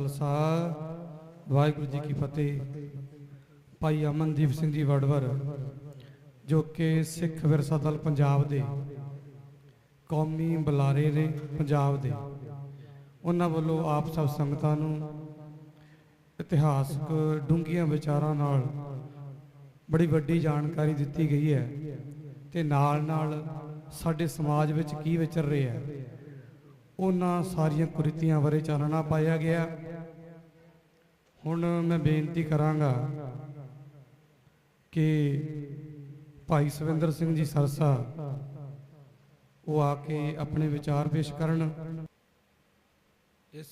ਖਾਲਸਾ, ਵਾਹਿਗੁਰੂ ਜੀ ਕੀ ਫਤਿਹ। ਭਾਈ ਅਮਨਦੀਪ ਸਿੰਘ ਜੀ ਵੜਵਰ, ਜੋ ਕਿ ਸਿੱਖ ਵਿਰਸਾ ਦਲ ਪੰਜਾਬ ਦੇ, ਕੌਮੀ ਬੁਲਾਰੇ ਨੇ ਪੰਜਾਬ ਦੇ। ਉਹਨਾਂ ਵੱਲੋਂ ਆਪ ਸਭ ਸੰਗਤਾਂ ਨੂੰ ਇਤਿਹਾਸਕ ਡੂੰਘੀਆਂ ਵਿਚਾਰਾਂ ਨਾਲ ਬੜੀ ਵੱਡੀ ਜਾਣਕਾਰੀ ਦਿੱਤੀ ਗਈ ਹੈ ਤੇ ਨਾਲ ਨਾਲ ਸਾਡੇ ਸਮਾਜ ਵਿੱਚ ਕੀ ਵਿਚਰ ਰਿਹਾ ਹੈ, ਉਹਨਾਂ ਸਾਰੀਆਂ ਕੁਰੀਤੀਆਂ ਬਾਰੇ ਚਾਨਣਾ ਪਾਇਆ ਗਿਆ। ਹੁਣ ਮੈਂ ਬੇਨਤੀ ਕਰਾਂਗਾ ਕਿ ਭਾਈ ਸਵਿੰਦਰ ਸਿੰਘ ਜੀ ਸਰਸਾ, ਉਹ ਆ ਕੇ ਆਪਣੇ ਵਿਚਾਰ ਪੇਸ਼ ਕਰਨ। ਇਸ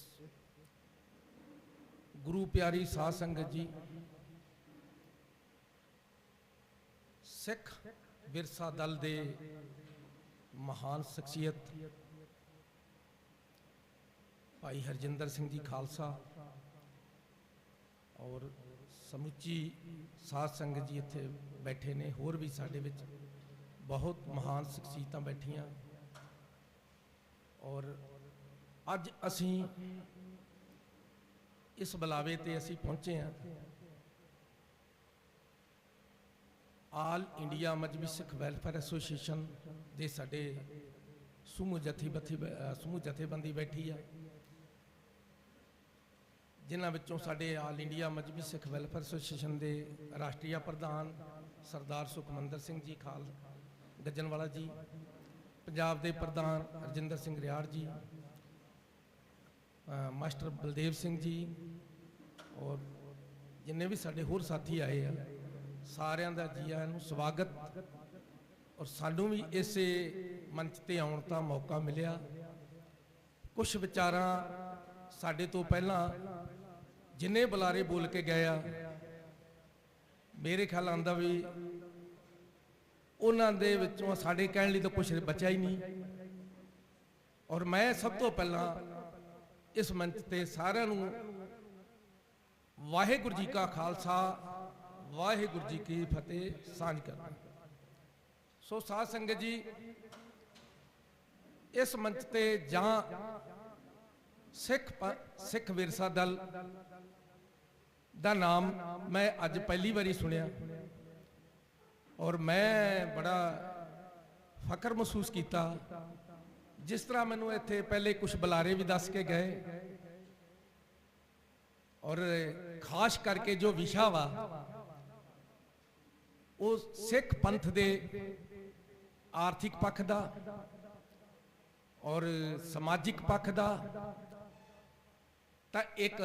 ਗੁਰੂ ਪਿਆਰੀ ਸਾਧ ਸੰਗਤ ਜੀ, ਸਿੱਖ ਵਿਰਸਾ ਦਲ ਦੇ ਮਹਾਨ ਸ਼ਖਸੀਅਤ ਭਾਈ ਹਰਜਿੰਦਰ ਸਿੰਘ ਜੀ ਖਾਲਸਾ ਔਰ ਸਮੁੱਚੀ ਸਾਧ ਸੰਗਤ ਜੀ ਇੱਥੇ ਬੈਠੇ ਨੇ, ਹੋਰ ਵੀ ਸਾਡੇ ਵਿੱਚ ਬਹੁਤ ਮਹਾਨ ਸ਼ਖਸੀਅਤਾਂ ਬੈਠੀਆਂ। ਔਰ ਅੱਜ ਅਸੀਂ ਇਸ ਬੁਲਾਵੇ ਤੇ ਅਸੀਂ ਪਹੁੰਚੇ ਹਾਂ। All India Mazhabi Sikh welfare association ਦੇ ਸਾਡੇ ਸਮੂਹ ਜਥੇਬੰਦੀ ਸਮੂਹ ਜਥੇਬੰਦੀ ਬੈਠੀ ਆ। ਜਿਨ੍ਹਾਂ ਵਿੱਚੋਂ ਸਾਡੇ all India Mazhabi Sikh welfare association ਦੇ ਰਾਸ਼ਟਰੀ ਪ੍ਰਧਾਨ ਸਰਦਾਰ ਸੁਖਮੰਦਰ ਸਿੰਘ ਜੀ, ਖਾਲ ਗੱਜਣਵਾਲਾ ਜੀ, ਪੰਜਾਬ ਦੇ ਪ੍ਰਧਾਨ ਰਜਿੰਦਰ ਸਿੰਘ ਰਿਆੜ ਜੀ ਮਾਸਟਰ ਬਲਦੇਵ ਸਿੰਘ ਜੀ ਔਰ ਜਿੰਨੇ ਵੀ ਸਾਡੇ ਹੋਰ ਸਾਥੀ ਆਏ ਆ, ਸਾਰਿਆਂ ਦਾ ਜੀ ਆਇਆਂ ਨੂੰ ਸਵਾਗਤ ਔਰ ਸਾਨੂੰ ਵੀ ਇਸੇ ਮੰਚ ਤੇ ਆਉਣ ਦਾ ਮੌਕਾ ਮਿਲਿਆ। ਕੁਝ ਵਿਚਾਰਾਂ ਸਾਡੇ ਤੋਂ ਪਹਿਲਾਂ ਜਿੰਨੇ ਬੁਲਾਰੇ ਬੋਲ ਕੇ ਗਏ ਆ, ਮੇਰੇ ਖਿਆਲ ਆਂਦਾ ਵੀ ਉਹਨਾਂ ਦੇ ਵਿੱਚੋਂ ਸਾਡੇ ਕਹਿਣ ਲਈ ਤਾਂ ਕੁਝ ਬਚਿਆ ਹੀ ਨਹੀਂ। ਔਰ ਮੈਂ ਸਭ ਤੋਂ ਪਹਿਲਾਂ ਇਸ ਮੰਚ ਤੇ ਸਾਰਿਆਂ ਨੂੰ ਵਾਹਿਗੁਰੂ ਜੀ ਕਾ ਖਾਲਸਾ, ਵਾਹਿਗੁਰੂ ਜੀ ਕੀ ਫਤਿਹ ਸਾਂਝ ਕਰਦਾ ਸੋ ਸਾਧ ਸੰਗਤ ਜੀ, ਇਸ ਮੰਚ ਤੇ ਜਾਂ ਸਿੱਖ ਸਿੱਖ ਵਿਰਸਾ ਦਲ ਦਾ ਨਾਮ ਮੈਂ ਅੱਜ ਪਹਿਲੀ ਵਾਰੀ ਸੁਣਿਆ ਔਰ ਮੈਂ ਬੜਾ ਫਖਰ ਮਹਿਸੂਸ ਕੀਤਾ। ਜਿਸ ਤਰ੍ਹਾਂ ਮੈਨੂੰ ਇੱਥੇ ਪਹਿਲੇ ਕੁਝ ਬੁਲਾਰੇ ਵੀ ਦੱਸ ਕੇ ਗਏ ਔਰ ਖਾਸ ਕਰਕੇ ਜੋ ਵਿਸ਼ਾ ਵਾ, ਉਹ ਸਿੱਖ ਪੰਥ ਦੇ ਆਰਥਿਕ ਪੱਖ ਦਾ ਔਰ ਸਮਾਜਿਕ ਪੱਖ ਦਾ। ਤਾਂ ਇੱਕ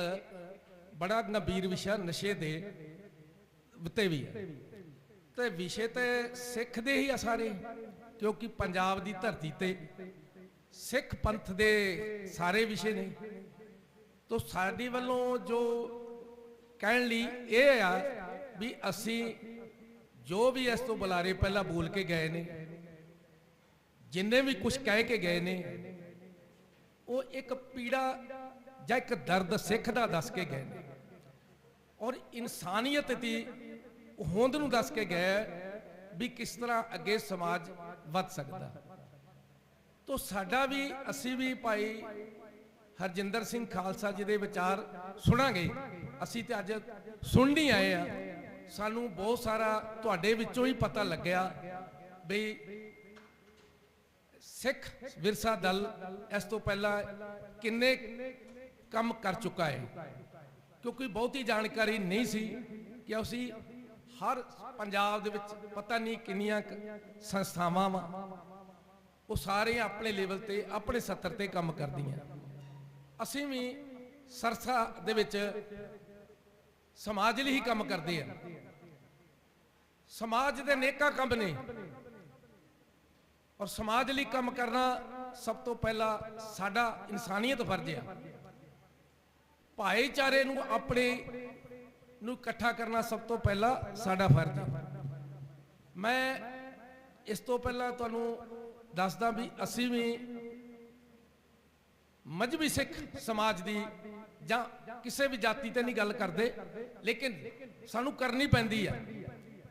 ਬੜਾ ਗੰਭੀਰ ਵਿਸ਼ਾ ਨਸ਼ੇ ਦੇ ਉੱਤੇ ਵੀ ਹੈ। ਤੇ ਵਿਸ਼ੇ ਤੇ ਸਿੱਖ ਦੇ ਹੀ ਆ ਸਾਰੇ ਕਿਉਂਕਿ ਪੰਜਾਬ ਦੀ ਧਰਤੀ ਤੇ ਸਿੱਖ ਪੰਥ ਦੇ ਸਾਰੇ ਵਿਸ਼ੇ ਨੇ। ਤੋ ਸਾਡੀ ਵੱਲੋਂ ਜੋ ਕਹਿਣ ਲਈ ਇਹ ਆ ਵੀ ਅਸੀਂ ਜੋ ਵੀ ਇਸ ਤੋਂ ਬੁਲਾਰੇ ਪਹਿਲਾਂ ਬੋਲ ਕੇ ਗਏ ਨੇ, ਜਿੰਨੇ ਵੀ ਕੁਝ ਕਹਿ ਕੇ ਗਏ ਨੇ, ਉਹ ਇੱਕ ਪੀੜਾ ਜਾਂ ਇੱਕ ਦਰਦ ਸਿੱਖ ਦਾ ਦੱਸ ਕੇ ਗਏ ਨੇ। ਔਰ ਇਨਸਾਨੀਅਤ ਦੀ ਹੋਂਦ ਨੂੰ ਦੱਸ ਕੇ ਗਏ ਵੀ ਕਿਸ ਤਰ੍ਹਾਂ ਅੱਗੇ ਸਮਾਜ ਵੱਧ ਸਕਦਾ। ਤੋ ਸਾਡਾ ਵੀ, ਅਸੀਂ ਵੀ ਭਾਈ ਹਰਜਿੰਦਰ ਸਿੰਘ ਖਾਲਸਾ ਜੀ ਦੇ ਵਿਚਾਰ ਸੁਣਾਂਗੇ। ਅਸੀਂ ਤੇ ਅੱਜ ਸੁਣ ਨਹੀਂ ਆਏ ਆ। ਸਾਨੂੰ ਬਹੁਤ ਸਾਰਾ ਤੁਹਾਡੇ ਵਿੱਚੋਂ ਹੀ ਪਤਾ ਲੱਗਿਆ ਵੀ ਸਿੱਖ ਵਿਰਸਾ ਦਲ ਇਸ ਤੋਂ ਪਹਿਲਾਂ ਕਿੰਨੇ ਕੰਮ ਕਰ ਚੁੱਕਾ ਹੈ। ਕਿਉਂਕਿ ਬਹੁਤੀ ਜਾਣਕਾਰੀ ਨਹੀਂ ਸੀ ਕਿ ਅਸੀਂ ਹਰ ਪੰਜਾਬ ਦੇ ਵਿੱਚ ਪਤਾ ਨਹੀਂ ਕਿੰਨੀਆਂ ਸੰਸਥਾਵਾਂ ਵਾ। ਉਹ ਸਾਰੇ ਆਪਣੇ ਲੈਵਲ ਤੇ, ਆਪਣੇ ਸੱਤਰ ਤੇ ਕੰਮ ਕਰਦੀਆਂ। ਅਸੀਂ ਵੀ ਸਰਸਾ ਦੇ ਵਿੱਚ ਸਮਾਜ ਲਈ ਹੀ ਕੰਮ ਕਰਦੇ ਆ ਸਮਾਜ ਦੇ ਨੇਕਾ ਕੰਮ ਨੇ। ਔਰ ਸਮਾਜ ਲਈ ਕੰਮ ਕਰਨਾ ਸਭ ਤੋਂ ਪਹਿਲਾਂ ਸਾਡਾ ਇਨਸਾਨੀਅਤ ਫਰਜ਼ ਆ। ਭਾਈਚਾਰੇ ਨੂੰ ਆਪਣੇ ਨੂੰ ਇਕੱਠਾ ਕਰਨਾ ਸਭ ਤੋਂ ਪਹਿਲਾਂ ਸਾਡਾ ਫਰਜ਼ ਹੈ। ਮੈਂ ਇਸ ਤੋਂ ਪਹਿਲਾਂ ਤੁਹਾਨੂੰ ਦੱਸਦਾ ਵੀ ਅਸੀਂ ਵੀ ਮਜਬੀ ਸਿੱਖ ਸਮਾਜ ਦੀ ਜਾਂ ਕਿਸੇ ਵੀ ਜਾਤੀ ਤੇ ਨਹੀਂ ਗੱਲ ਕਰਦੇ, ਲੇਕਿਨ ਸਾਨੂੰ ਕਰਨੀ ਪੈਂਦੀ ਆ।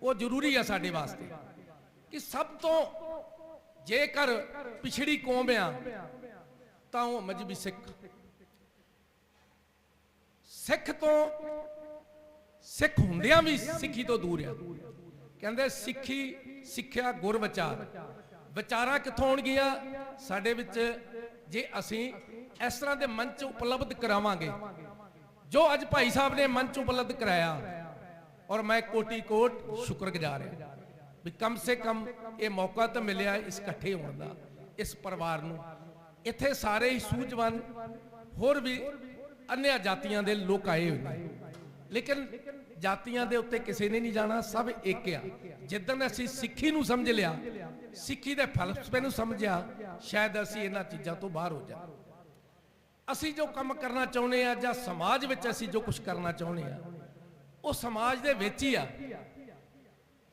ਉਹ ਜ਼ਰੂਰੀ ਆ ਸਾਡੇ ਵਾਸਤੇ ਕਿ ਸਭ ਤੋਂ ਜੇਕਰ ਪਿਛੜੀ ਕੌਮ ਆ, ਤਾਂ ਉਹ ਮਜਬੀ ਸਿੱਖ ਸਿੱਖ ਤੋਂ ਸਿੱਖ ਹੁੰਦਿਆਂ ਵੀ ਸਿੱਖੀ ਤੋਂ ਦੂਰ ਆ। ਕਹਿੰਦੇ ਸਿੱਖੀ ਸਿੱਖਿਆ ਗੁਰ ਵਿਚਾਰ। ਵਿਚਾਰਾਂ ਕਿੱਥੋਂ ਆਉਣਗੀਆਂ? ਸਾਡੇ ਵਿੱਚ ਜੇ ਅਸੀਂ ਇਸ ਤਰ੍ਹਾਂ ਦੇ ਮੰਚ ਉਪਲਬਧ ਕਰਾਵਾਂਗੇ, ਜੋ ਅੱਜ ਭਾਈ ਸਾਹਿਬ ਨੇ ਮੰਚ ਉਪਲਬਧ ਕਰਾਇਆ, ਔਰ ਮੈਂ ਕੋਟੀ ਕੋਟ ਸ਼ੁਕਰਗੁਜ਼ਾਰ ਹਾਂ ਵੀ ਕਮ ਸੇ ਕਮ ਇਹ ਮੌਕਾ ਤਾਂ ਮਿਲਿਆ ਇਸ ਇਕੱਠੇ ਹੋਣ ਦਾ, ਇਸ ਪਰਿਵਾਰ ਨੂੰ। ਇੱਥੇ ਸਾਰੇ ਹੀ ਸੂਝਵਾਨ ਹੋਰ ਵੀ ਅਨਿਆ ਜਾਤੀਆਂ ਦੇ ਲੋਕ ਆਏ ਹੋਏ ਨੇ। ਲੇਕਿਨ ਜਾਤੀਆਂ ਦੇ ਉੱਤੇ ਕਿਸੇ ਨੇ ਨਹੀਂ ਜਾਣਾ, ਸਭ ਇੱਕ ਆ। ਜਿੱਦਣ ਅਸੀਂ ਸਿੱਖੀ ਨੂੰ ਸਮਝ ਲਿਆ, ਸਿੱਖੀ ਦੇ ਫਲਸਫੇ ਨੂੰ ਸਮਝਿਆ, ਸ਼ਾਇਦ ਅਸੀਂ ਇਹਨਾਂ ਚੀਜ਼ਾਂ ਤੋਂ ਬਾਹਰ ਹੋ ਜਾ ਅਸੀਂ ਜੋ ਕੰਮ ਕਰਨਾ ਚਾਹੁੰਦੇ ਆ ਜਾਂ ਸਮਾਜ ਵਿੱਚ ਅਸੀਂ ਜੋ ਕੁਝ ਕਰਨਾ ਚਾਹੁੰਦੇ ਆ, ਉਹ ਸਮਾਜ ਦੇ ਵਿੱਚ ਹੀ ਆ।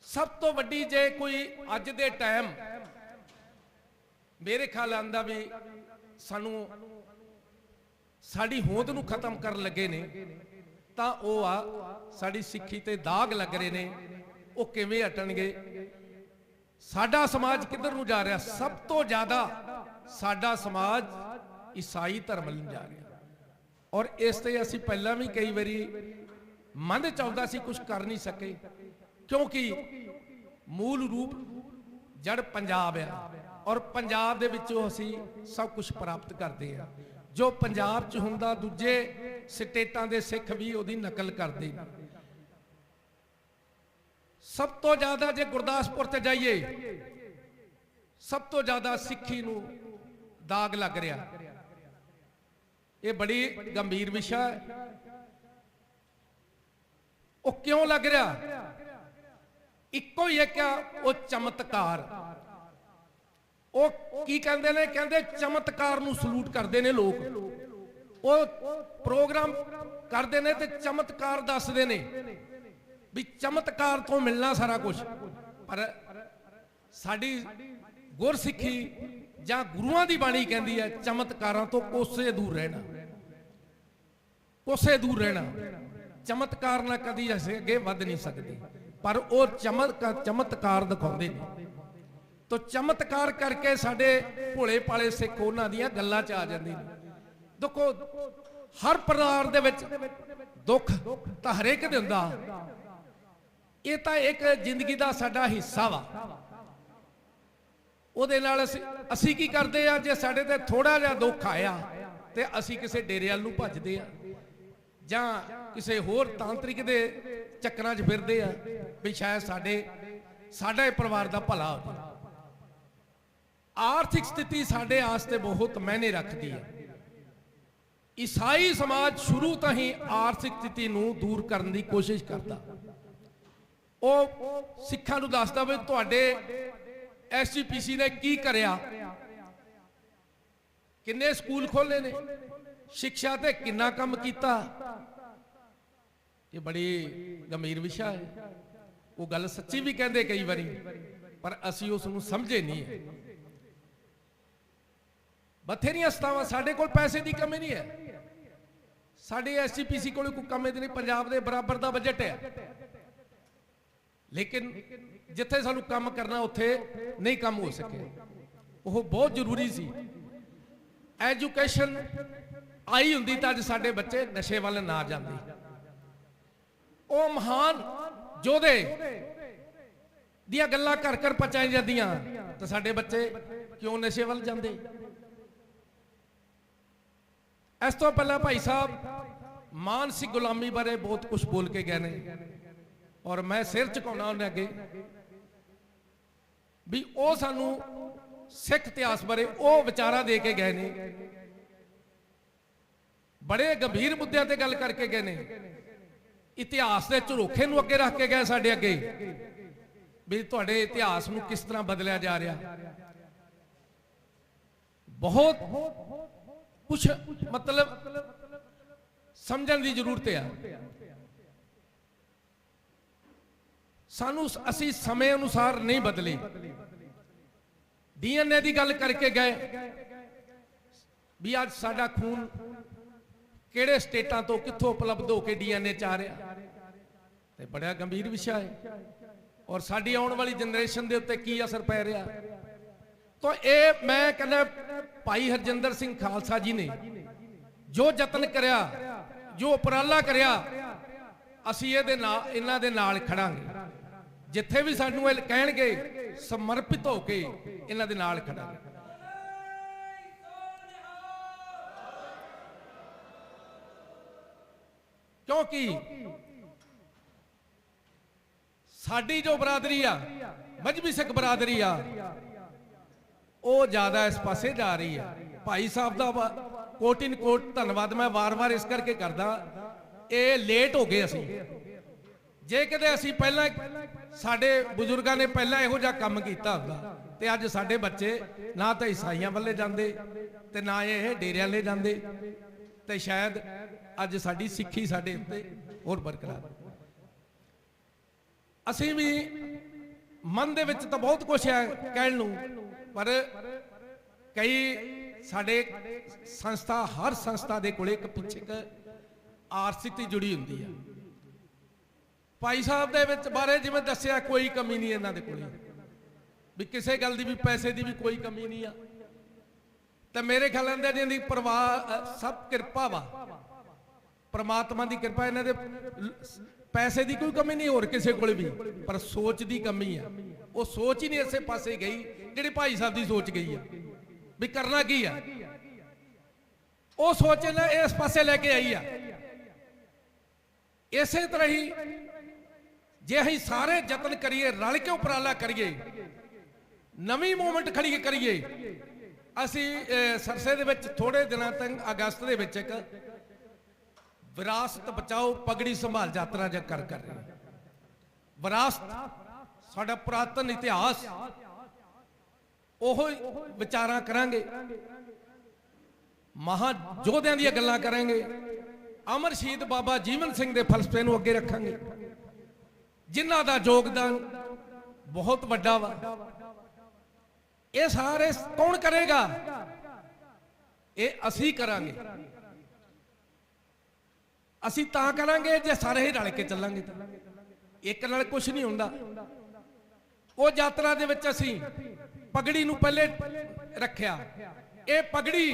ਸਭ ਤੋਂ ਵੱਡੀ ਜੇ ਕੋਈ ਅੱਜ ਦੇ ਟਾਈਮ ਮੇਰੇ ਖਿਆਲ ਆਂਦਾ ਵੀ ਸਾਨੂੰ ਸਾਡੀ ਹੋਂਦ ਨੂੰ ਖਤਮ ਕਰਨ ਲੱਗੇ ਨੇ, ਤਾਂ ਉਹ ਆ ਸਾਡੀ ਸਿੱਖੀ ਤੇ ਦਾਗ ਲੱਗ ਰਹੇ ਨੇ, ਉਹ ਕਿਵੇਂ ਹਟਣਗੇ? ਸਾਡਾ ਸਮਾਜ ਕਿੱਧਰ ਨੂੰ ਜਾ ਰਿਹਾ? ਸਭ ਤੋਂ ਜ਼ਿਆਦਾ ਸਾਡਾ ਸਮਾਜ ਈਸਾਈ ਧਰਮ ਨੂੰ ਜਾ ਰਿਹਾ। ਔਰ ਇਸ ਤੇ ਅਸੀਂ ਪਹਿਲਾਂ ਵੀ ਕਈ ਵਾਰੀ ਮਨ ਚ ਆਉਂਦਾ ਸੀ ਕੁਝ ਕਰ ਨਹੀਂ ਸਕੇ, ਕਿਉਂਕਿ ਮੂਲ ਰੂਪ ਜੜ ਪੰਜਾਬ ਆ। ਔਰ ਪੰਜਾਬ ਦੇ ਵਿੱਚੋਂ ਅਸੀਂ ਸਭ ਕੁਝ ਪ੍ਰਾਪਤ ਕਰਦੇ ਆ। ਜੋ ਪੰਜਾਬ 'ਚ ਹੁੰਦਾ, ਦੂਜੇ ਸਟੇਟਾਂ ਦੇ ਸਿੱਖ ਵੀ ਉਹਦੀ ਨਕਲ ਕਰਦੇ ਨੇ। ਸਭ ਤੋਂ ਜ਼ਿਆਦਾ ਜੇ ਗੁਰਦਾਸਪੁਰ ਤੇ ਜਾਈਏ, ਸਭ ਤੋਂ ਜ਼ਿਆਦਾ ਸਿੱਖੀ ਨੂੰ ਦਾਗ ਲੱਗ ਰਿਹਾ। ਇਹ ਬੜੀ ਗੰਭੀਰ ਵਿਸ਼ਾ ਹੈ। ਉਹ ਕਿਉਂ ਲੱਗ ਰਿਹਾ? ਇੱਕੋ ਹੀ ਇੱਕ ਆ ਉਹ ਚਮਤਕਾਰ। ਉਹ ਕੀ ਕਹਿੰਦੇ ਨੇ? ਕਹਿੰਦੇ ਚਮਤਕਾਰ ਨੂੰ ਸਲੂਟ ਕਰਦੇ ਨੇ ਲੋਕ। ਉਹ ਪ੍ਰੋਗਰਾਮ ਕਰਦੇ ਨੇ ਤੇ ਚਮਤਕਾਰ ਦੱਸਦੇ ਨੇ ਵੀ ਚਮਤਕਾਰ ਤੋਂ ਮਿਲਣਾ ਸਾਰਾ ਕੁਝ ਪਰ ਸਾਡੀ ਗੁਰਸਿੱਖੀ ਜਾਂ ਗੁਰੂਆਂ ਦੀ ਬਾਣੀ ਕਹਿੰਦੀ ਹੈ, ਚਮਤਕਾਰਾਂ ਤੋਂ ਕੋਸੇ ਦੂਰ ਰਹਿਣਾ। ਕੋਸੇ ਦੂਰ ਰਹਿਣਾ। ਚਮਤਕਾਰ ਨਾਲ ਕਦੀ ਅਸੀਂ ਅੱਗੇ ਵੱਧ ਨਹੀਂ ਸਕਦੇ। ਪਰ ਉਹ ਚਮਤਕਾਰ ਚਮਤਕਾਰ ਦਿਖਾਉਂਦੇ ਨੇ। ਤੋ ਚਮਤਕਾਰ ਕਰਕੇ ਸਾਡੇ ਭੋਲੇ ਪਾਲੇ ਸਿੱਖ ਉਹਨਾਂ ਦੀਆਂ ਗੱਲਾਂ 'ਚ ਆ ਜਾਂਦੇ ਨੇ। ਦੇਖੋ, ਹਰ ਪਰਿਵਾਰ ਦੇ ਵਿੱਚ ਦੁੱਖ ਤਾਂ ਹਰੇਕ ਦੇ ਹੁੰਦਾ। ਇਹ ਤਾਂ ਇੱਕ ਜ਼ਿੰਦਗੀ ਦਾ ਸਾਡਾ ਹਿੱਸਾ ਵਾ। ਉਹਦੇ ਨਾਲ ਅਸੀਂ ਅਸੀਂ ਕੀ ਕਰਦੇ ਆ, ਜੇ ਸਾਡੇ ਤੇ ਥੋੜਾ ਜਿਹਾ ਦੁੱਖ ਆਇਆ ਤੇ ਅਸੀਂ ਕਿਸੇ ਡੇਰੇ ਵਾਲ ਨੂੰ ਭੱਜਦੇ ਆ। ਜਾਂ ਕਿਸੇ ਹੋਰ ਤਾਂਤਰਿਕ ਦੇ ਚੱਕਰਾਂ 'ਚ ਫਿਰਦੇ ਆ ਵੀ ਸ਼ਾਇਦ ਸਾਡੇ ਸਾਡਾ ਇਹ ਪਰਿਵਾਰ ਦਾ ਭਲਾ ਹੋ ਜਾਵੇ। ਆਰਥਿਕ ਸਥਿਤੀ ਸਾਡੇ ਆਸਤੇ ਬਹੁਤ ਮਾਇਨੇ ਰੱਖਦੀ ਹੈ। ਈਸਾਈ ਸਮਾਜ ਸ਼ੁਰੂ ਤੋਂ ਹੀ ਆਰਥਿਕ ਸਥਿਤੀ ਨੂੰ ਦੂਰ ਕਰਨ ਦੀ ਕੋਸ਼ਿਸ਼ ਕਰਦਾ। ਉਹ ਸਿੱਖਾਂ ਨੂੰ ਦੱਸਦਾ ਵੀ ਤੁਹਾਡੇ ਐਸਜੀਪੀਸੀ ਨੇ ਕੀ ਕਰਿਆ? ਕਿੰਨੇ ਸਕੂਲ ਖੋਲੇ ਨੇ? ਸਿੱਖਿਆ ਤੇ ਕਿੰਨਾ ਕੰਮ ਕੀਤਾ? ਇਹ ਬੜੀ ਗੰਭੀਰ ਵਿਸ਼ਾ ਹੈ। ਉਹ ਗੱਲ ਸੱਚੀ ਵੀ ਕਹਿੰਦੇ ਕਈ ਵਾਰੀ, ਪਰ ਅਸੀਂ ਉਸ ਨੂੰ ਸਮਝੇ ਨਹੀਂ ਬਥੇਰੀਆਂ ਸਤਾਵਾਂ, ਸਾਡੇ ਕੋਲ ਪੈਸੇ ਦੀ ਕਮੀ ਨਹੀਂ ਹੈ। ਸਾਡੇ ਐਸਜੀਪੀਸੀ ਕੋਲ ਕੋਈ ਕਮੀ ਨਹੀਂ, ਪੰਜਾਬ ਦੇ ਬਰਾਬਰ ਦਾ ਬਜਟ ਹੈ। ਲੇਕਿਨ ਜਿੱਥੇ ਸਾਨੂੰ ਕੰਮ ਕਰਨਾ, ਉੱਥੇ ਨਹੀਂ ਕੰਮ ਹੋ ਸਕਿਆ। ਉਹ ਬਹੁਤ ਜ਼ਰੂਰੀ ਸੀ। ਐਜੂਕੇਸ਼ਨ ਆਈ ਹੁੰਦੀ ਤਾਂ ਅੱਜ ਸਾਡੇ ਬੱਚੇ ਨਸ਼ੇ ਵੱਲ ਨਾ ਜਾਂਦੇ। ਉਹ ਮਹਾਨ ਯੋਧੇ ਦੀਆਂ ਗੱਲਾਂ ਘਰ ਘਰ ਪਹੁੰਚਾਈ ਜਾਂਦੀਆਂ। ਤਾਂ ਸਾਡੇ ਬੱਚੇ ਕਿਉਂ ਨਸ਼ੇ ਵੱਲ ਜਾਂਦੇ? ਇਸ ਤੋਂ ਪਹਿਲਾਂ ਭਾਈ ਸਾਹਿਬ ਮਾਨਸਿਕ ਗੁਲਾਮੀ ਬਾਰੇ ਬਹੁਤ ਕੁਝ ਬੋਲ ਕੇ ਗਏ ਨੇ। ਔਰ ਮੈਂ ਸਿਰ ਝੁਕਾਉਣਾ ਉਹਨੇ ਅੱਗੇ ਵੀ ਉਹ ਸਾਨੂੰ ਸਿੱਖ ਇਤਿਹਾਸ ਬਾਰੇ ਉਹ ਵਿਚਾਰਾ ਦੇ ਕੇ ਗਏ ਨੇ। ਬੜੇ ਗੰਭੀਰ ਮੁੱਦਿਆਂ ਤੇ ਗੱਲ ਕਰਕੇ ਗਏ ਨੇ। ਇਤਿਹਾਸ ਦੇ ਝਰੋਖੇ ਨੂੰ ਅੱਗੇ ਰੱਖ ਕੇ ਗਏ ਸਾਡੇ ਅੱਗੇ। ਵੀ ਤੁਹਾਡੇ ਇਤਿਹਾਸ ਨੂੰ ਕਿਸ ਤਰ੍ਹਾਂ ਬਦਲਿਆ ਜਾ ਰਿਹਾ। ਬਹੁਤ ਕੁਝ ਮਤਲਬ ਸਮਝਣ ਦੀ ਜ਼ਰੂਰਤ ਹੈ ਸਾਨੂੰ ਅਸੀਂ ਸਮੇਂ ਅਨੁਸਾਰ ਨਹੀਂ ਬਦਲੇ। ਡੀਐਨਏ ਦੀ ਗੱਲ ਕਰਕੇ ਗਏ ਵੀ ਅੱਜ ਸਾਡਾ ਖੂਨ ਕਿਹੜੇ ਸਟੇਟਾਂ ਤੋਂ ਕਿੱਥੋਂ ਉਪਲਬਧ ਹੋ ਕੇ ਡੀਐਨਏ ਚ ਆ ਰਿਹਾ। ਤੇ ਬੜਾ ਗੰਭੀਰ ਵਿਸ਼ਾ ਹੈ। ਔਰ ਸਾਡੀ ਆਉਣ ਵਾਲੀ ਜਨਰੇਸ਼ਨ ਦੇ ਉੱਤੇ ਕੀ ਅਸਰ ਪੈ ਰਿਹਾ। ਤਾਂ ਇਹ ਮੈਂ ਕਹਿੰਦਾ ਭਾਈ ਹਰਜਿੰਦਰ ਸਿੰਘ ਖਾਲਸਾ ਜੀ ਨੇ ਜੋ ਯਤਨ ਕਰਿਆ, ਜੋ ਉਪਰਾਲਾ ਕਰਿਆ, ਅਸੀਂ ਇਹਦੇ ਨਾਲ, ਇਹਨਾਂ ਦੇ ਨਾਲ ਖੜਾਂਗੇ। ਜਿੱਥੇ ਵੀ ਸਾਨੂੰ ਇਹ ਕਹਿਣਗੇ, ਸਮਰਪਿਤ ਹੋ ਕੇ ਇਹਨਾਂ ਦੇ ਨਾਲ ਖੜਾਂਗੇ। ਕਿਉਂਕਿ ਸਾਡੀ ਜੋ ਬਰਾਦਰੀ ਆ, ਮਜਬੀ ਸਿੱਖ ਬਰਾਦਰੀ ਆ ਉਹ ਜ਼ਿਆਦਾ ਇਸ ਪਾਸੇ ਜਾ ਰਹੀ ਹੈ। ਭਾਈ ਸਾਹਿਬ ਦਾ ਵਾ- ਕੋਟਿਨ ਕੋਟ, ਧੰਨਵਾਦ, ਮੈਂ ਵਾਰ-ਵਾਰ ਇਸ ਕਰਕੇ ਕਰਦਾ। ਇਹ ਲੇਟ ਹੋ ਗਏ ਅਸੀਂ। ਜੇ ਕਿਤੇ ਅਸੀਂ ਪਹਿਲਾਂ ਸਾਡੇ ਬਜ਼ੁਰਗਾਂ ਨੇ ਪਹਿਲਾਂ ਇਹੋ ਜਿਹਾ ਕੰਮ ਕੀਤਾ ਹੁੰਦਾ ਤੇ ਅੱਜ ਸਾਡੇ ਬੱਚੇ ਨਾ ਤਾਂ ਈਸਾਈਆਂ ਵੱਲੇ ਜਾਂਦੇ ਤੇ ਨਾ ਇਹ ਡੇਰਿਆਂ ਲੈ ਜਾਂਦੇ ਤੇ ਸ਼ਾਇਦ ਅੱਜ ਸਾਡੀ ਸਿੱਖੀ ਸਾਡੇ ਉੱਤੇ ਹੋਰ ਬਰਕਰਾਰ। ਅਸੀਂ ਵੀ ਮਨ ਦੇ ਵਿੱਚ ਤਾਂ ਬਹੁਤ ਕੁਝ ਹੈ ਕਹਿਣ ਨੂੰ ਪਰ ਕਈ ਸਾਡੇ ਸੰਸਥਾ ਹਰ ਸੰਸਥਾ ਦੇ ਕੋਲੇ ਇੱਕ ਪਿੱਛੇ ਇੱਕ ਆਰਥਿਕਤੀ ਜੁੜੀ ਹੁੰਦੀ ਹੈ ਭਾਈ ਸਾਹਿਬ ਦੇ ਵਿੱਚ ਬਾਰੇ ਜਿਵੇਂ ਦੱਸਿਆ ਕੋਈ ਕਮੀ ਨਹੀਂ ਇਹਨਾਂ ਦੇ ਕੋਲੇ। ਵੀ ਕਿਸੇ ਗੱਲ ਦੀ ਵੀ ਪੈਸੇ ਦੀ ਵੀ ਕੋਈ ਕਮੀ ਨਹੀਂ ਆ। ਤੇ ਮੇਰੇ ਖਿਆਲ ਨਾਲ ਜਿਹਦੀ ਪ੍ਰਵਾਹ ਅ, ਸਭ ਕਿਰਪਾ ਵਾ। ਪਰਮਾਤਮਾ ਦੀ ਕਿਰਪਾ ਇਹਨਾਂ ਦੇ ਪੈਸੇ ਦੀ ਕੋਈ ਕਮੀ ਨਹੀਂ ਹੋਰ ਕਿਸੇ ਕੋਲ ਵੀ। ਪਰ ਸੋਚ ਦੀ ਕਮੀ ਆ। ਉਹ ਸੋਚ ਹੀ ਨਹੀਂ ਇਸੇ ਪਾਸੇ ਗਈ। ਜਿਹੜੀ ਭਾਈ ਸਾਹਿਬ ਦੀ ਸੋਚ ਗਈ ਆ, ਵੀ ਕਰਨਾ ਕੀ ਆ? ਉਹ ਸੋਚ ਨੇ ਇਸ ਪਾਸੇ ਲੈ ਕੇ ਆਈ ਆ। ਇਸੇ ਤਰ੍ਹਾਂ ਹੀ ਜੇ ਅਸੀਂ ਸਾਰੇ ਯਤਨ ਕਰੀਏ, ਰਲ ਕੇ ਉਪਰਾਲਾ ਕਰੀਏ, ਨਵੀਂ ਮੂਵਮੈਂਟ ਖੜੀ ਕਰੀਏ, ਅਸੀਂ ਸਰਸੇ ਦੇ ਵਿੱਚ ਥੋੜੇ ਦਿਨਾਂ ਤੱਕ, ਅਗਸਤ ਦੇ ਵਿੱਚ ਇੱਕ ਵਿਰਾਸਤ ਬਚਾਓ, ਪਗੜੀ ਸੰਭਾਲ ਯਾਤਰਾ ਜਾਂ ਕਰ ਕਰ ਰਹੇ ਵਿਰਾਸਤ ਸਾਡਾ ਪੁਰਾਤਨ ਇਤਿਹਾਸ ਉਹ ਵਿਚਾਰਾਂ ਕਰਾਂਗੇ। ਮਹਾ ਯੋਧਿਆਂ ਦੀਆਂ ਗੱਲਾਂ ਕਰਾਂਗੇ। ਅਮਰ ਸ਼ਹੀਦ ਬਾਬਾ ਜੀਵਨ ਸਿੰਘ ਦੇ ਫਲਸਫੇ ਨੂੰ ਅੱਗੇ ਰੱਖਾਂਗੇ। ਜਿਨ੍ਹਾਂ ਦਾ ਯੋਗਦਾਨ ਬਹੁਤ ਵੱਡਾ ਵਾ। ਇਹ ਸਾਰੇ ਕੌਣ ਕਰੇਗਾ? ਇਹ ਅਸੀਂ ਕਰਾਂਗੇ। ਅਸੀਂ ਤਾਂ ਕਰਾਂਗੇ ਜੇ ਸਾਰੇ ਹੀ ਰਲ ਕੇ ਚੱਲਾਂਗੇ ਤਾਂ। ਇੱਕ ਨਾਲ ਕੁਝ ਨਹੀਂ ਹੁੰਦਾ। ਉਹ ਯਾਤਰਾ ਦੇ ਵਿੱਚ ਅਸੀਂ ਪਗੜੀ ਨੂੰ ਪਹਿਲੇ ਰੱਖਿਆ। ਇਹ ਪਗੜੀ,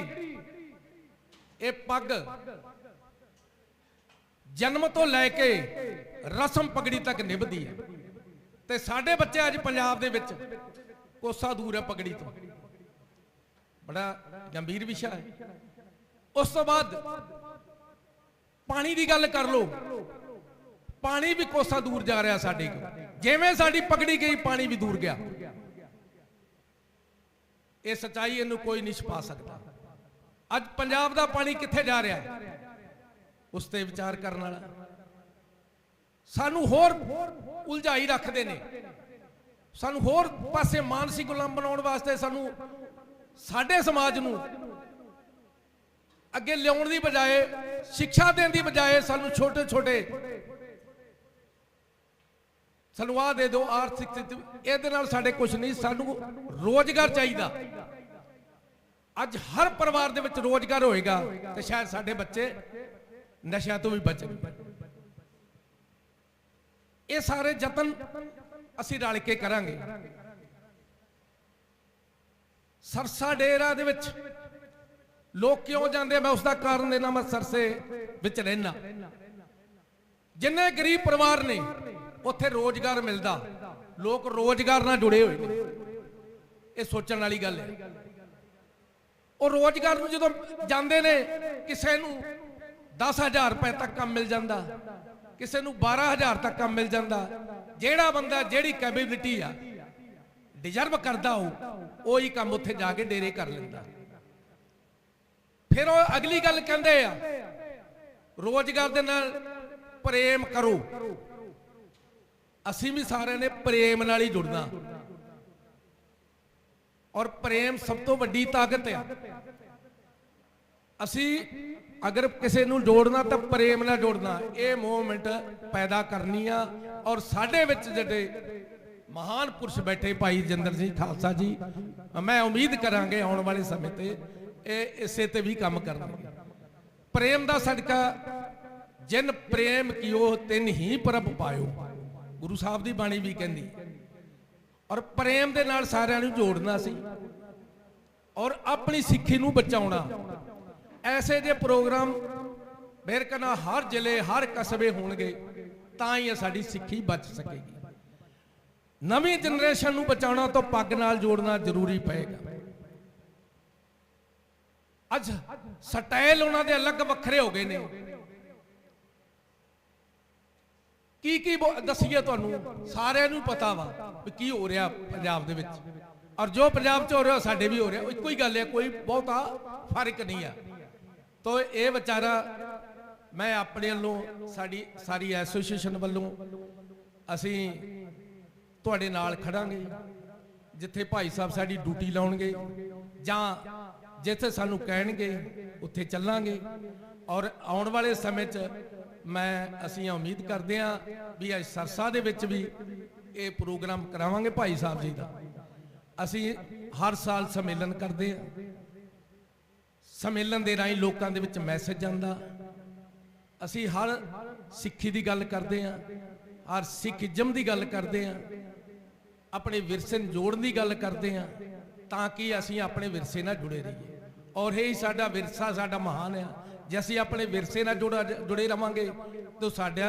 ਇਹ ਪੱਗ ਜਨਮ ਤੋਂ ਲੈ ਕੇ ਰਸਮ ਪਗੜੀ ਤੱਕ ਨਿਭਦੀ ਹੈ। ਤੇ ਸਾਡੇ ਬੱਚੇ ਅੱਜ ਪੰਜਾਬ ਦੇ ਵਿੱਚ ਕੋਸਾ ਦੂਰ ਹੈ ਪਗੜੀ ਤੋਂ। ਬੜਾ ਗੰਭੀਰ ਵਿਸ਼ਾ ਹੈ। ਉਸ ਤੋਂ ਬਾਅਦ ਪਾਣੀ ਦੀ ਗੱਲ ਕਰ ਲਓ। ਪਾਣੀ ਵੀ ਕੋਸਾ ਦੂਰ ਜਾ ਰਿਹਾ ਸਾਡੇ ਕੋਲ। ਜਿਵੇਂ ਸਾਡੀ ਪਗੜੀ ਗਈ, ਪਾਣੀ ਵੀ ਦੂਰ ਗਿਆ। ਇਹ ਸਚਾਈ ਇਹਨੂੰ ਕੋਈ ਨਹੀਂ ਛਪਾ ਸਕਦਾ। ਅੱਜ ਪੰਜਾਬ ਦਾ ਪਾਣੀ ਕਿੱਥੇ ਜਾ ਰਿਹਾ? ਉਸ ਤੇ ਵਿਚਾਰ ਕਰਨ ਵਾਲਾ। ਸਾਨੂੰ ਹੋਰ ਉਲਝਾਈ ਰੱਖਦੇ ਨੇ। ਸਾਨੂੰ ਹੋਰ ਪਾਸੇ ਮਾਨਸਿਕ ਗੁਲਾਮ ਬਣਾਉਣ ਵਾਸਤੇ ਸਾਨੂੰ ਸਾਡੇ ਸਮਾਜ ਨੂੰ ਅੱਗੇ ਲਿਆਉਣ ਦੀ ਬਜਾਏ, ਸਿੱਖਿਆ ਦੇਣ ਦੀ ਬਜਾਏ ਸਾਨੂੰ ਛੋਟੇ ਛੋਟੇ ਸਾਨੂੰ ਆਹ ਦੇ ਦਿਓ, ਆਰਥਿਕ ਸਥਿਤੀ। ਇਹਦੇ ਨਾਲ ਸਾਡੇ ਕੁਝ ਨਹੀਂ, ਸਾਨੂੰ ਰੋਜ਼ਗਾਰ ਚਾਹੀਦਾ। ਅੱਜ ਹਰ ਪਰਿਵਾਰ ਦੇ ਵਿੱਚ ਰੋਜ਼ਗਾਰ ਹੋਏਗਾ, ਤੇ ਸ਼ਾਇਦ ਸਾਡੇ ਬੱਚੇ ਨਸ਼ਿਆਂ ਤੋਂ ਵੀ ਬਚਣ। ਇਹ ਸਾਰੇ ਯਤਨ ਅਸੀਂ ਰਲ ਕੇ ਕਰਾਂਗੇ। ਸਰਸਾ ਡੇਰਾ ਦੇ ਵਿੱਚ ਲੋਕ ਕਿਉਂ ਜਾਂਦੇ ਮੈਂ ਉਸ ਦਾ ਕਾਰਨ ਦੇਣਾ, ਮੈਂ ਸਰਸੇ ਵਿੱਚ ਰਹਿਣਾ ਜਿੰਨੇ ਗਰੀਬ ਪਰਿਵਾਰ ਨੇ ਉੱਥੇ ਰੋਜ਼ਗਾਰ ਮਿਲਦਾ। ਲੋਕ ਰੋਜ਼ਗਾਰ ਨਾਲ ਜੁੜੇ ਹੋਏ ਨੇ। ਇਹ ਸੋਚਣ ਵਾਲੀ ਗੱਲ ਹੈ। ਉਹ ਰੋਜ਼ਗਾਰ ਨੂੰ ਜਦੋਂ ਜਾਂਦੇ ਨੇ, ਕਿਸੇ ਨੂੰ 10000 ਰੁਪਏ ਤੱਕ ਕੰਮ ਮਿਲ ਜਾਂਦਾ। ਕਿਸੇ ਨੂੰ 12000 ਤੱਕ ਕੰਮ ਮਿਲ ਜਾਂਦਾ। ਜਿਹੜਾ ਬੰਦਾ, ਜਿਹੜੀ ਕੈਪੇਬਿਲਿਟੀ ਆ ਡਿਜ਼ਰਵ ਕਰਦਾ ਉਹ ਉਹ ਹੀ ਕੰਮ ਉੱਥੇ ਜਾ ਕੇ ਡੇਰੇ ਕਰ ਲੈਂਦਾ। ਫਿਰ ਉਹ ਅਗਲੀ ਗੱਲ ਕਹਿੰਦੇ ਆ, ਰੋਜ਼ਗਾਰ ਦੇ ਨਾਲ ਪ੍ਰੇਮ ਕਰੋ। ਅਸੀਂ ਵੀ ਸਾਰਿਆਂ ਨੇ ਪ੍ਰੇਮ ਨਾਲ ਹੀ ਜੁੜਨਾ। ਔਰ ਪ੍ਰੇਮ ਸਭ ਤੋਂ ਵੱਡੀ ਤਾਕਤ ਆ। ਅਸੀਂ ਅਗਰ ਕਿਸੇ ਨੂੰ ਜੋੜਨਾ ਤਾਂ ਪ੍ਰੇਮ ਨਾਲ ਜੋੜਨਾ। ਇਹ ਮੂਵਮੈਂਟ ਪੈਦਾ ਕਰਨੀ ਆ। ਔਰ ਸਾਡੇ ਵਿੱਚ ਜਿਹੜੇ ਮਹਾਨ ਪੁਰਸ਼ ਬੈਠੇ ਭਾਈ ਜਿੰਦਰ ਸਿੰਘ ਖਾਲਸਾ ਜੀ, ਮੈਂ ਉਮੀਦ ਕਰਾਂਗੇ ਆਉਣ ਵਾਲੇ ਸਮੇਂ ਤੇ ਇਹ ਇਸੇ ਤੇ ਵੀ ਕੰਮ ਕਰਨਗੇ। ਪ੍ਰੇਮ ਦਾ ਸਦਕਾ ਜਿਨ ਪ੍ਰੇਮ ਕੀਓ, ਤਿਨ ਹੀ ਪ੍ਰਭ ਪਾਇਓ। ਗੁਰੂ ਸਾਹਿਬ ਦੀ ਬਾਣੀ ਵੀ ਕਹਿੰਦੀ। ਔਰ ਪ੍ਰੇਮ ਦੇ ਨਾਲ ਸਾਰਿਆਂ ਨੂੰ ਜੋੜਨਾ ਸੀ। ਔਰ ਆਪਣੀ ਸਿੱਖੀ ਨੂੰ ਬਚਾਉਣਾ। ਐਸੇ ਜੇ ਪ੍ਰੋਗਰਾਮ ਮੇਰੇ ਕਹਿੰਦਾ ਹਰ ਜ਼ਿਲ੍ਹੇ, ਹਰ ਕਸਬੇ ਹੋਣਗੇ, ਤਾਂ ਹੀ ਸਾਡੀ ਸਿੱਖੀ ਬਚ ਸਕੇਗੀ। ਨਵੀਂ ਜਨਰੇਸ਼ਨ ਨੂੰ ਬਚਾਉਣਾ ਤੋਂ ਪੱਗ ਨਾਲ ਜੋੜਨਾ ਜ਼ਰੂਰੀ ਪਏਗਾ। ਅੱਜ ਸਟਾਈਲ ਉਹਨਾਂ ਦੇ ਅਲੱਗ ਵੱਖਰੇ ਹੋ ਗਏ ਨੇ। ਕੀ ਕੀ ਬੋ- ਦੱਸੀਏ ਤੁਹਾਨੂੰ? ਸਾਰਿਆਂ ਨੂੰ ਪਤਾ ਵਾ ਵੀ ਕੀ ਹੋ ਰਿਹਾ ਪੰਜਾਬ ਦੇ ਵਿੱਚ। ਔਰ ਜੋ ਪੰਜਾਬ 'ਚ ਹੋ ਰਿਹਾ ਸਾਡੇ ਵੀ ਹੋ ਰਿਹਾ। ਇੱਕੋ ਹੀ ਗੱਲ ਹੈ, ਕੋਈ ਬਹੁਤਾ ਫ਼ਰਕ ਨਹੀਂ ਆ। ਤੋ ਇਹ ਵਿਚਾਰਾ, ਮੈਂ ਆਪਣੇ ਵੱਲੋਂ, ਸਾਡੀ, ਸਾਰੀ ਐਸੋਸੀਏਸ਼ਨ ਵੱਲੋਂ ਅਸੀਂ ਤੁਹਾਡੇ ਨਾਲ ਖੜਾਂਗੇ, ਜਿੱਥੇ ਭਾਈ ਸਾਹਿਬ ਸਾਡੀ ਡਿਊਟੀ ਲਾਉਣਗੇ, ਜਾਂ ਜਿੱਥੇ ਸਾਨੂੰ ਕਹਿਣਗੇ, ਉੱਥੇ ਚੱਲਾਂਗੇ। ਔਰ ਆਉਣ ਵਾਲੇ ਸਮੇਂ 'ਚ ਮੈਂ ਅਸੀਂ ਉਮੀਦ ਕਰਦੇ ਹਾਂ ਵੀ ਅੱਜ ਸਰਸਾ ਦੇ ਵਿੱਚ ਵੀ ਇਹ ਪ੍ਰੋਗਰਾਮ ਕਰਾਵਾਂਗੇ ਭਾਈ ਸਾਹਿਬ ਜੀ ਦਾ। ਅਸੀਂ ਹਰ ਸਾਲ ਸੰਮੇਲਨ ਕਰਦੇ ਹਾਂ। ਸੰਮੇਲਨ ਦੇ ਰਾਹੀਂ ਲੋਕਾਂ ਦੇ ਵਿੱਚ ਮੈਸੇਜ ਜਾਂਦਾ। ਅਸੀਂ ਹਰ ਸਿੱਖੀ ਦੀ ਗੱਲ ਕਰਦੇ ਹਾਂ, ਹਰ ਸਿੱਖੀਜ਼ਮ ਦੀ ਗੱਲ ਕਰਦੇ ਹਾਂ, ਆਪਣੇ ਵਿਰਸੇ ਨੂੰ ਜੋੜਨ ਦੀ ਗੱਲ ਕਰਦੇ ਹਾਂ ਤਾਂ ਕਿ ਅਸੀਂ ਆਪਣੇ ਵਿਰਸੇ ਨਾਲ ਜੁੜੇ ਰਹੀਏ। ਔਰ ਇਹ ਸਾਡਾ ਵਿਰਸਾ, ਸਾਡਾ ਮਹਾਨ ਹੈ ਜੇ ਅਸੀਂ ਆਪਣੇ ਵਿਰਸੇ ਨਾਲ ਜੁੜੇ ਰਵਾਂਗੇ, ਤਾਂ ਸਾਡਾ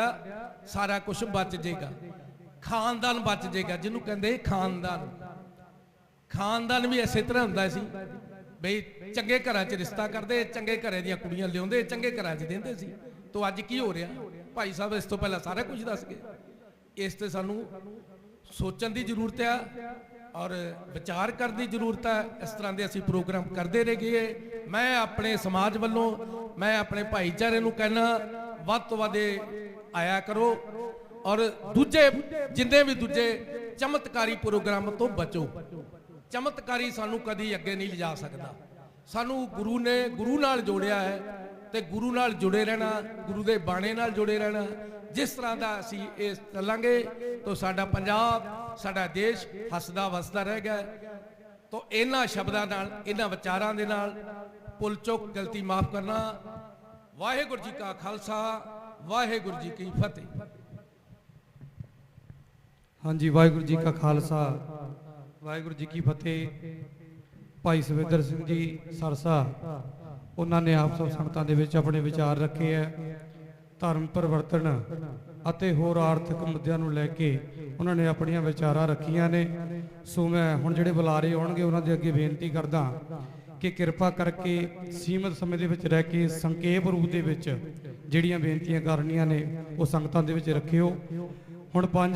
ਸਾਰਾ ਕੁਝ ਬਚ ਜਾਏਗਾ। ਖਾਨਦਾਨ ਬਚ ਜਾਏਗਾ। ਜਿਹਨੂੰ ਕਹਿੰਦੇ ਖਾਨਦਾਨ। ਖਾਨਦਾਨ ਵੀ ਇਸੇ ਤਰ੍ਹਾਂ ਹੁੰਦਾ ਸੀ। ਬਈ ਚੰਗੇ ਘਰਾਂ 'ਚ ਰਿਸ਼ਤਾ ਕਰਦੇ, ਚੰਗੇ ਘਰਾਂ ਦੀਆਂ ਕੁੜੀਆਂ ਲਿਆਉਂਦੇ, ਚੰਗੇ ਘਰਾਂ 'ਚ ਦਿੰਦੇ ਸੀ। ਤੋਂ ਅੱਜ ਕੀ ਹੋ ਰਿਹਾ? ਭਾਈ ਸਾਹਿਬ, ਇਸ ਤੋਂ ਪਹਿਲਾਂ ਸਾਰਾ ਕੁਝ ਦੱਸ ਗਏ। ਇਸ ਤੇ ਸਾਨੂੰ ਸੋਚਣ ਦੀ ਜ਼ਰੂਰਤ ਆ। ਔਰ ਵਿਚਾਰ ਕਰਨ ਦੀ ਜ਼ਰੂਰਤ ਹੈ, ਇਸ ਤਰ੍ਹਾਂ ਦੇ ਅਸੀਂ ਪ੍ਰੋਗਰਾਮ ਕਰਦੇ ਰਹੀਏ। ਮੈਂ ਆਪਣੇ ਸਮਾਜ ਵੱਲੋਂ, ਮੈਂ ਆਪਣੇ ਭਾਈਚਾਰੇ ਨੂੰ ਕਹਿਣਾ ਵੱਧ ਤੋਂ ਵੱਧ ਇਹ ਆਇਆ ਕਰੋ। ਔਰ ਦੂਜੇ, ਜਿੰਨੇ ਵੀ ਦੂਜੇ ਚਮਤਕਾਰੀ ਪ੍ਰੋਗਰਾਮ ਤੋਂ ਬਚੋ। ਚਮਤਕਾਰੀ ਸਾਨੂੰ ਕਦੀ ਅੱਗੇ ਨਹੀਂ ਲਿਜਾ ਸਕਦਾ। ਸਾਨੂੰ ਗੁਰੂ ਨੇ ਗੁਰੂ ਨਾਲ ਜੋੜਿਆ ਹੈ। ਤੇ ਗੁਰੂ ਨਾਲ ਜੁੜੇ ਰਹਿਣਾ, ਗੁਰੂ ਦੇ ਬਾਣੇ ਨਾਲ ਜੁੜੇ ਰਹਿਣਾ, ਜਿਸ ਤਰ੍ਹਾਂ ਦਾ ਅਸੀਂ ਇਹ ਚੱਲਾਂਗੇ, ਤਾਂ ਸਾਡਾ ਪੰਜਾਬ, ਸਾਡਾ ਦੇਸ਼ ਹੱਸਦਾ ਵਸਦਾ ਰਹਿ ਗਿਆ। ਤਾਂ ਇਹਨਾਂ ਸ਼ਬਦਾਂ ਨਾਲ, ਇਹਨਾਂ ਵਿਚਾਰਾਂ ਦੇ ਨਾਲ ਪੁੱਲ ਚੁੱਕ ਗਲਤੀ ਮਾਫ ਕਰਨਾ। ਵਾਹਿਗੁਰੂ ਜੀ ਕਾ ਖਾਲਸਾ, ਵਾਹਿਗੁਰੂ ਜੀ ਕੀ ਫਤਿਹ। ਹਾਂਜੀ, ਵਾਹਿਗੁਰੂ ਜੀ ਕਾ ਖਾਲਸਾ, ਵਾਹਿਗੁਰੂ ਜੀ ਕੀ ਫਤਿਹ। ਭਾਈ ਸਵੇਦਰ ਸਿੰਘ ਜੀ, ਸਰਸਾ। ਉਹਨਾਂ ਨੇ ਆਪ ਸਭ ਸੰਗਤਾਂ ਦੇ ਵਿੱਚ ਆਪਣੇ ਵਿਚਾਰ ਰੱਖੇ ਹੈ, ਧਰਮ ਪਰਿਵਰਤਨ ਅਤੇ ਹੋਰ ਆਰਥਿਕ ਮੁੱਦਿਆਂ ਨੂੰ ਲੈ ਕੇ ਉਹਨਾਂ ਨੇ ਆਪਣੀਆਂ ਵਿਚਾਰਾਂ ਰੱਖੀਆਂ ਨੇ। ਸੋ ਮੈਂ ਹੁਣ ਜਿਹੜੇ ਬੁਲਾਰੇ ਆਉਣਗੇ, ਉਹਨਾਂ ਦੇ ਅੱਗੇ ਬੇਨਤੀ ਕਰਦਾ ਕਿ ਕਿਰਪਾ ਕਰਕੇ ਸੀਮਤ ਸਮੇਂ ਦੇ ਵਿੱਚ ਰਹਿ ਕੇ ਸੰਖੇਪ ਰੂਪ ਦੇ ਵਿੱਚ ਜਿਹੜੀਆਂ ਬੇਨਤੀਆਂ ਕਰਨੀਆਂ ਨੇ, ਉਹ ਸੰਗਤਾਂ ਦੇ ਵਿੱਚ ਰੱਖਿਓ। ਹੁਣ ਪੰਜ